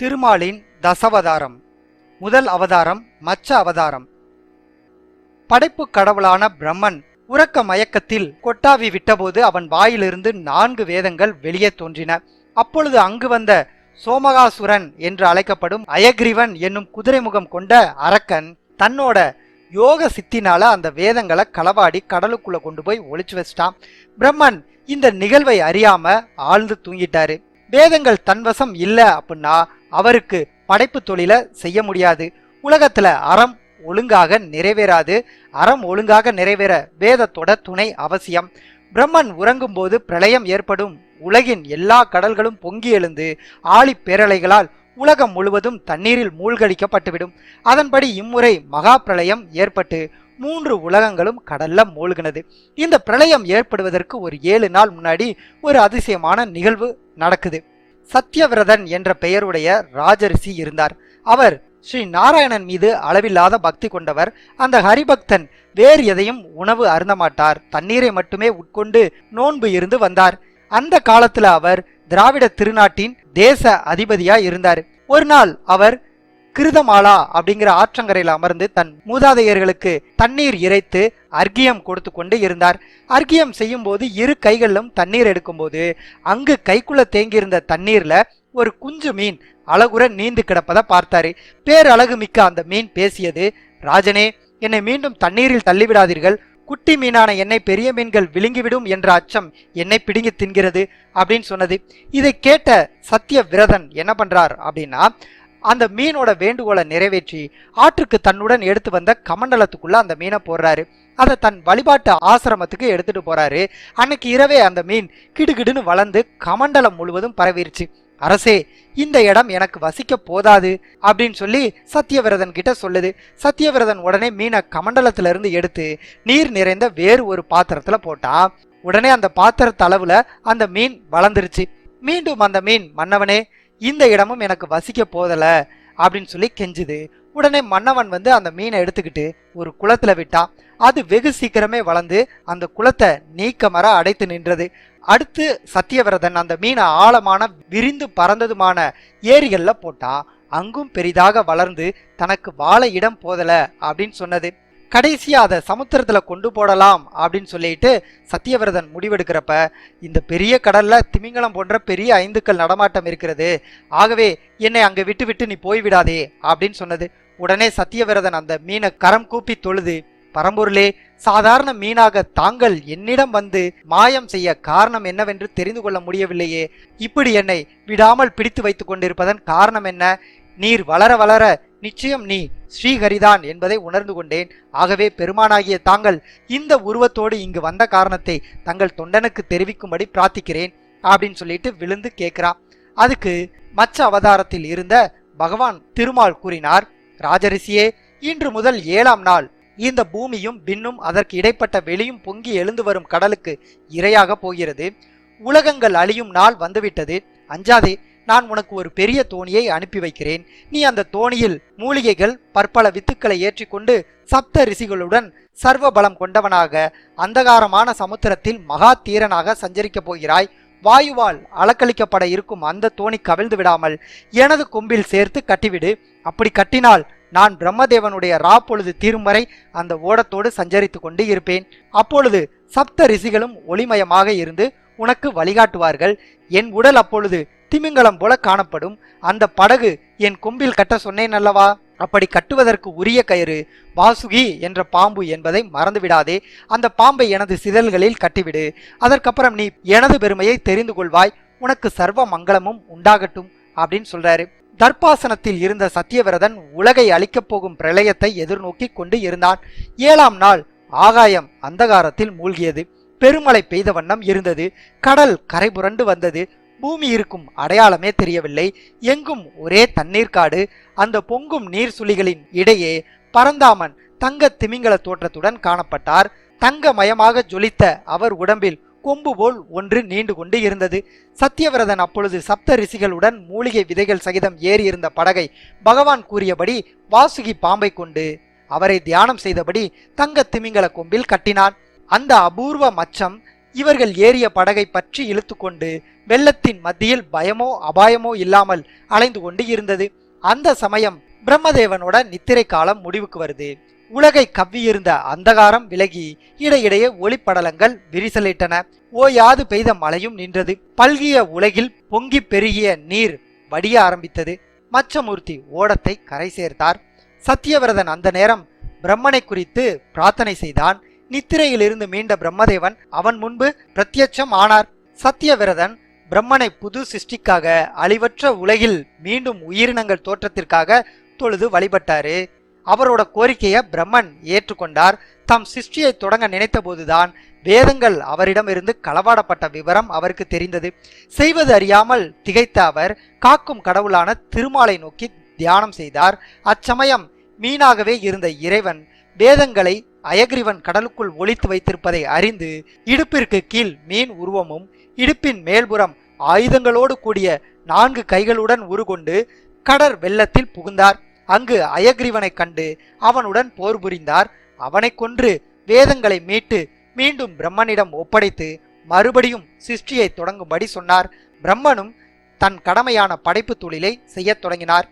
திருமாலின் தசவதாரம். முதல் அவதாரம் மச்ச அவதாரம். படைப்பு கடவுளான பிரம்மன் உறக்க மயக்கத்தில் கொட்டாவி விட்டபோது அவன் வாயிலிருந்து நான்கு வேதங்கள் வெளியே தோன்றின. அப்பொழுது அங்கு வந்த சோமகாசுரன் என்று அழைக்கப்படும் அயக்ரிவன் என்னும் குதிரை முகம் கொண்ட அரக்கன் தன்னோட யோக சித்தினால அந்த வேதங்களை களவாடி கடலுக்குள்ள கொண்டு போய் ஒழிச்சு வச்சிட்டான். பிரம்மன் இந்த நிகழ்வை அறியாம ஆழ்ந்து தூங்கிட்டாரு. வேதங்கள் தன்வசம் இல்லை அப்படின்னா அவருக்கு படைப்பு தொழிலை செய்ய முடியாது. உலகத்துல அறம் ஒழுங்காக நிறைவேறாது. அறம் ஒழுங்காக நிறைவேற வேதத்தோட துணை அவசியம். பிரம்மன் உறங்கும்போது பிரளயம் ஏற்படும். உலகின் எல்லா கடல்களும் பொங்கி எழுந்து ஆழி பேரலைகளால் உலகம் முழுவதும் தண்ணீரில் மூழ்கடிக்கப்பட்டுவிடும். அதன்படி இம்முறை மகா பிரளயம் ஏற்பட்டு மூன்று உலகங்களும் கடல்ல மூழ்கினது. இந்த பிரளயம் ஏற்படுவதற்கு ஒரு ஏழு நாள் முன்னாடி ஒரு அதிசயமான நிகழ்வு நடக்குது. சத்யவிரதன் என்ற பெயருடைய ராஜரிஷி இருந்தார். அவர் ஸ்ரீ நாராயணன் மீது அளவில்லாத பக்தி கொண்டவர். அந்த ஹரிபக்தன் வேறு எதையும் உணவு அருந்தமாட்டார் தண்ணீரை மட்டுமே உட்கொண்டு நோன்பு இருந்து வந்தார். அந்த காலத்துல அவர் திராவிட திருநாட்டின் தேச அதிபதியா இருந்தார். ஒரு நாள் அவர் கிருதமாலா அப்படிங்கிற ஆற்றங்கரையில் அமர்ந்து தன் மூதாதையர்களுக்கு தண்ணீர் இறைத்து அர்க்கியம் கொடுத்து கொண்டு இருந்தார். அர்க்கியம் செய்யும் போது இரு கைகளிலும் தண்ணீர் எடுக்கும்போது அங்கு கைக்குள்ள தேங்கியிருந்த தண்ணீர்ல ஒரு குஞ்சு மீன் அழகுற நீந்து கிடப்பதை பார்த்தாரு. பேரழகு மிக்க அந்த மீன் பேசியது ராஜனே என்னை மீண்டும் தண்ணீரில் தள்ளிவிடாதீர்கள். குட்டி மீனான என்னை பெரிய மீன்கள் விழுங்கிவிடும் என்ற அச்சம் என்னை பிடுங்கி தின்கிறது அப்படின்னு சொன்னது. இதை கேட்ட சத்திய விரதன் என்ன பண்றார் அப்படின்னா அந்த மீனோட வேண்டுகோளை நிறைவேற்றி ஆற்றுக்கு தன்னுடன் எடுத்து வந்த கமண்டலத்துக்குள்ள அந்த மீனை போடுறாரு. அதை தன் வழிபாட்டு ஆசிரமத்துக்கு எடுத்துட்டு போறாரு. அன்னைக்கு இரவே அந்த மீன் கிடுகிடுன்னு வளர்ந்து கமண்டலம் முழுவதும் பரவிருச்சு. அரசே இந்த இடம் எனக்கு வசிக்க போதாது அப்படின்னு சொல்லி சத்தியவிரதன் கிட்ட சொல்லுது. சத்தியவிரதன் உடனே மீனை கமண்டலத்துல இருந்து எடுத்து நீர் நிறைந்த வேறு ஒரு பாத்திரத்துல போட்டா. உடனே அந்த பாத்திரத்த அளவுல அந்த மீன் வளர்ந்துருச்சு. மீண்டும் அந்த மீன் மன்னவனே இந்த இடமும் எனக்கு வசிக்க போதல அப்படின்னு சொல்லி கெஞ்சுது. உடனே மன்னவன் வந்து அந்த மீனை எடுத்துக்கிட்டு ஒரு குளத்துல விட்டான். அது வெகு சீக்கிரமே வளர்ந்து அந்த குளத்தை நீக்கமர அடைத்து நின்றது. அடுத்து சத்தியவிரதன் அந்த மீனை ஆழமான விரிந்து பறந்ததுமான ஏரிகளில் போட்டா அங்கும் பெரிதாக வளர்ந்து தனக்கு வாழ இடம் போதல அப்படின்னு சொன்னது. கடைசியாக அதை சமுத்திரத்தில் கொண்டு போடலாம் அப்படின்னு சொல்லிட்டு சத்தியவிரதன் முடிவெடுக்கிறப்ப இந்த பெரிய கடலில் திமிங்கலம் போன்ற பெரிய ஐந்துக்கள் நடமாட்டம் இருக்கிறது. ஆகவே என்னை அங்கே விட்டு விட்டு நீ போய்விடாதே அப்படின்னு சொன்னது. உடனே சத்தியவிரதன் அந்த மீனை கரம் கூப்பி தொழுது பரம்பொருளே சாதாரண மீனாக தாங்கள் என்னிடம் வந்து மாயம் செய்ய காரணம் என்னவென்று தெரிந்து கொள்ள முடியவில்லையே. இப்படி என்னை விடாமல் பிடித்து வைத்து கொண்டிருப்பதன் காரணம் என்ன? நீர் வளர வளர நிச்சயம் நீ ஸ்ரீஹரிதான் என்பதை உணர்ந்து கொண்டேன். ஆகவே பெருமானாகிய தாங்கள் இந்த உருவத்தோடு இங்கு வந்த காரணத்தை தங்கள் தொண்டனுக்கு தெரிவிக்கும்படி பிரார்த்திக்கிறேன் அப்படின்னு சொல்லிட்டு விழுந்து கேட்கிறான். அதுக்கு மச்ச அவதாரத்தில் இருந்த பகவான் திருமால் கூறினார் ராஜரிஷியே இன்று முதல் ஏழாம் நாள். இந்த பூமியும் பின்னும் அதற்கு இடைப்பட்ட வெளியும் பொங்கி எழுந்து வரும் கடலுக்கு இரையாக போகிறது. உலகங்கள் அழியும் நாள் வந்துவிட்டது. அஞ்சாதே நான் உனக்கு ஒரு பெரிய தோணியை அனுப்பி வைக்கிறேன். நீ அந்த தோணியில் மூலிகைகள் பற்பல வித்துக்களை ஏற்றிக்கொண்டு சப்த ரிஷிகளுடன் சர்வ பலம் கொண்டவனாக அந்தகாரமான சமுத்திரத்தில் மகா தீரனாக சஞ்சரிக்கப் போகிறாய். வாயுவால் அலக்கழிக்கப்பட இருக்கும் அந்த தோணி கவிழ்ந்து விடாமல் எனது கொம்பில் சேர்த்து கட்டிவிடு. அப்படி கட்டினால் நான் பிரம்மதேவனுடைய ரா பொழுது தீரும் வரை அந்த ஓடத்தோடு சஞ்சரித்து கொண்டு இருப்பேன். அப்பொழுது சப்த ரிஷிகளும் ஒளிமயமாக இருந்து உனக்கு வழிகாட்டுவார்கள். என் உடல் அப்பொழுது திமிங்கலம் போல காணப்படும். அந்த படகு என் கொம்பில் கட்ட சொன்னேன் அல்லவா? அப்படி கட்டுவதற்கு உரிய கயிறு வாசுகி என்ற பாம்பு என்பதை மறந்துவிடாதே. அந்த பாம்பை எனது சிதல்களில் கட்டிவிடு. அதற்கப்புறம் நீ எனது பெருமையை தெரிந்து கொள்வாய். உனக்கு சர்வ மங்களமும் உண்டாகட்டும் அப்படின்னு சொல்றாரு. தர்பாசனத்தில் இருந்த சத்தியவிரதன் உலகை அழிக்கப் போகும் பிரளயத்தை எதிர்நோக்கி கொண்டு இருந்தான். ஏழாம் நாள் ஆகாயம் அந்தகாரத்தில் மூழ்கியது. பெருமழை பெய்த வண்ணம் இருந்தது. கடல் கரை புரண்டு வந்தது. பூமி இருக்கும் அடையாளமே தெரியவில்லை. எங்கும் ஒரே தண்ணீர் காடு அந்த பொங்கும் நீர் சுழிகளின் இடையே பரந்தாமன் தங்க திமிங்கல தோற்றத்துடன் காணப்பட்டார். தங்கமயமாக ஜொலித்த அவர் உடம்பில் கொம்பு போல் ஒன்று நீண்டு கொண்டு இருந்தது. சத்தியவிரதன் அப்பொழுது சப்த ரிஷிகளுடன் மூலிகை விதைகள் சகிதம் ஏறி இருந்த படகை பகவான் கூறியபடி வாசுகி பாம்பை கொண்டு அவரை தியானம் செய்தபடி தங்க திமிங்கல கொம்பில் கட்டினான். அந்த அபூர்வ மச்சம் இவர்கள் ஏறிய படகை பற்றி இழுத்துக்கொண்டு வெள்ளத்தின் மத்தியில் பயமோ அபாயமோ இல்லாமல் அலைந்து கொண்டு இருந்தது. அந்த சமயம் பிரம்மதேவனோட நித்திரை காலம் முடிவுக்கு வருது. உலகை கவ்வியிருந்த அந்தகாரம் விலகி இடையிடையே ஒளிப்படலங்கள் விரிசலிட்டன. ஓயாது பெய்த மழையும் நின்றது. பல்கிய உலகில் பொங்கி பெருகிய நீர் வடிய ஆரம்பித்தது. மச்சமூர்த்தி ஓடத்தை கரை சேர்த்தார். சத்தியவிரதன் அந்த நேரம் பிரம்மனை குறித்து பிரார்த்தனை செய்தான். நித்திரையிலிருந்து மீண்ட பிரம்மதேவன் அவன் முன்பு பிரத்யட்சம் ஆனார். சத்தியவிரதன் பிரம்மனை புது சிருஷ்டிக்காக அழிவற்ற உலகில் மீண்டும் உயிரினங்கள் தோற்றத்திற்காக தொழுது வழிபட்டாரு. அவரோட கோரிக்கையை பிரம்மன் ஏற்றுக்கொண்டார். தம் சிருஷ்டியை தொடங்க நினைத்தபோதுதான் வேதங்கள் அவரிடமிருந்து களவாடப்பட்ட விவரம் அவருக்கு தெரிந்தது. செய்வது அறியாமல் திகைத்த அவர் காக்கும் கடவுளான திருமாலை நோக்கி தியானம் செய்தார். அச்சமயம் மீனாகவே இருந்த இறைவன் வேதங்களை அயக்ரிவன் கடலுக்குள் ஒளித்து வைத்திருப்பதை அறிந்து இடுப்பிற்கு கீழ் மீன் உருவமும் இடுப்பின் மேல்புறம் ஆயுதங்களோடு கூடிய நான்கு கைகளுடன் உருகொண்டு கடற் வெள்ளத்தில் புகுந்தார். அங்கு அயக்ரிவனை கண்டு அவனுடன் போர் புரிந்தார். அவனை கொன்று வேதங்களை மீட்டு மீண்டும் பிரம்மனிடம் ஒப்படைத்து மறுபடியும் சிருஷ்டியை தொடங்கும்படி சொன்னார். பிரம்மனும் தன் கடமையான படைப்பு தொழிலை செய்யத் தொடங்கினார்.